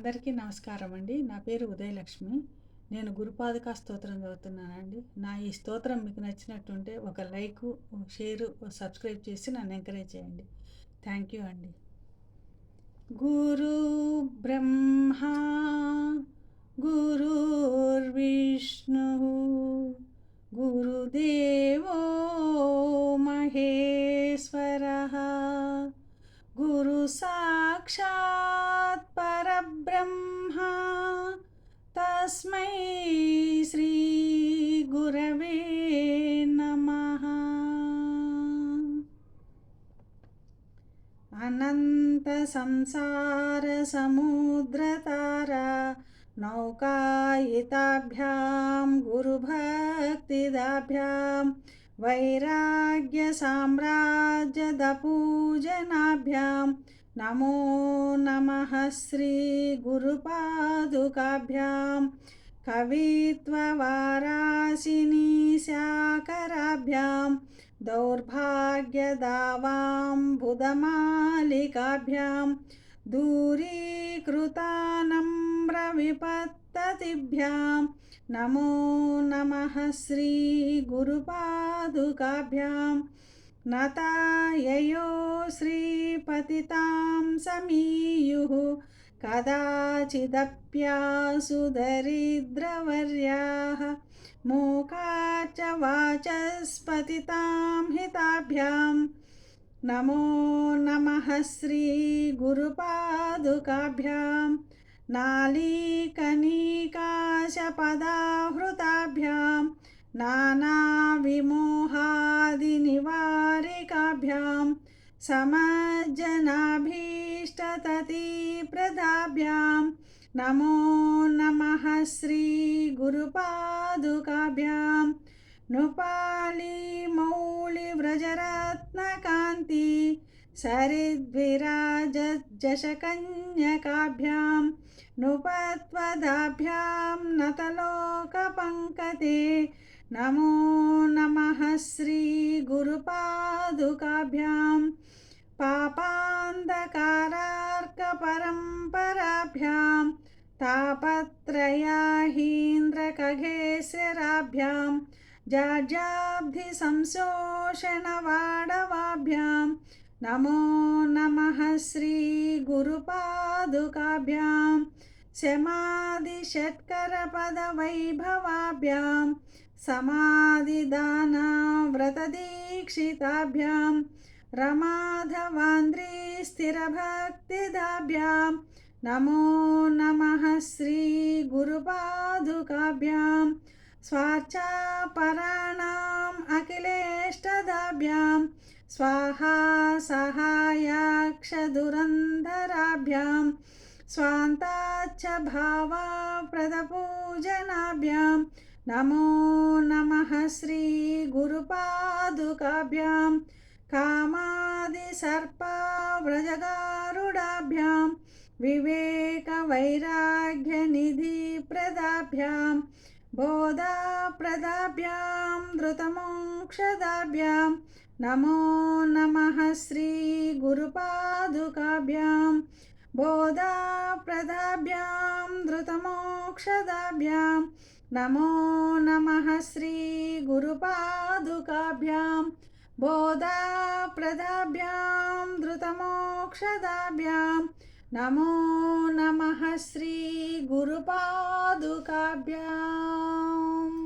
అందరికీ నమస్కారం అండి. నా పేరు ఉదయలక్ష్మి. నేను గురుపాదుకా స్తోత్రం చదువుతున్నానండి. నా ఈ స్తోత్రం మీకు నచ్చినట్టుంటే ఒక లైక్ షేరు సబ్స్క్రైబ్ చేసి నన్ను ఎంకరేజ్ చేయండి. థ్యాంక్ యూ అండి. గురు బ్రహ్మ గురుర్విష్ణు तस्मै श्रीगुरवे नमः। अनन्तसंसारसमुद्रतारा नौकायिताभ्यां गुरुभक्तिदाभ्यां वैराग्यसाम्राज्यदपूजनाभ्यां नमो नमः श्रीगुरुपादुकाभ्यां कवित्ववाराशिनीशाकराभ्यां दौर्भाग्यदावां बुधमालिकाभ्यां दूरीकृतानम्रविपत्ततिभ्यां नमो नमः श्रीगुरुपादुकाभ्यां नताययो श्रीपतितां समीयुः कदाचिदप्यासु मूकाच वाचस्पतितां हिताभ्यां। नमो नमः श्रीगुरुपादुकाभ्यां। नालीकनीकाशपदाहृताभ्यां। नानाविमोहादिनिवारिकाभ्यां समज्जनाभीष्टततिप्रदाभ्यां नमो नमः श्रीगुरुपादुकाभ्यां नृपालिमौलिव्रजरत्नकान्ति सरिद्विराजशकन्यकाभ्यां नृपत्वदाभ्यां नतलोकपङ्कते नमो नमः श्रीगुरुपादुकाभ्यां पापान्धकारार्कपरम्पराभ्यां तापत्रयाहीन्द्रखगेश्वराभ्यां जाड्याब्धिसंशोषणवाडवाभ्यां नमो नमः श्रीगुरुपादुकाभ्यां शमादिषट्करपदवैभवाभ्यां समाधिदानाव्रतदीक्षिताभ्यां रमाधवान्द्रीस्थिरभक्तिदाभ्यां नमो नमः श्रीगुरुपादुकाभ्यां स्वार्चापराणाम् अखिलेष्टदाभ्यां स्वाहा सहायाक्षदुरन्धराभ्यां स्वान्ताच्च भावाप्रदपूजनाभ्यां नमो नमः श्रीगुरुपादुकाभ्यां कामादिसर्पाव्रजगारुडाभ्यां विवेकवैराग्यनिधिप्रदाभ्यां बोधाप्रदाभ्यां धृतमोक्षदाभ्यां नमो नमः श्रीगुरुपादुकाभ्यां बोधाप्रदाभ्यां धृतमोक्षदाभ्यां नमो नमः श्रीगुरुपादुकाभ्यां बोधाप्रदाभ्यां धृतमोक्षदाभ्यां नमो नमः श्रीगुरुपादुकाभ्याम्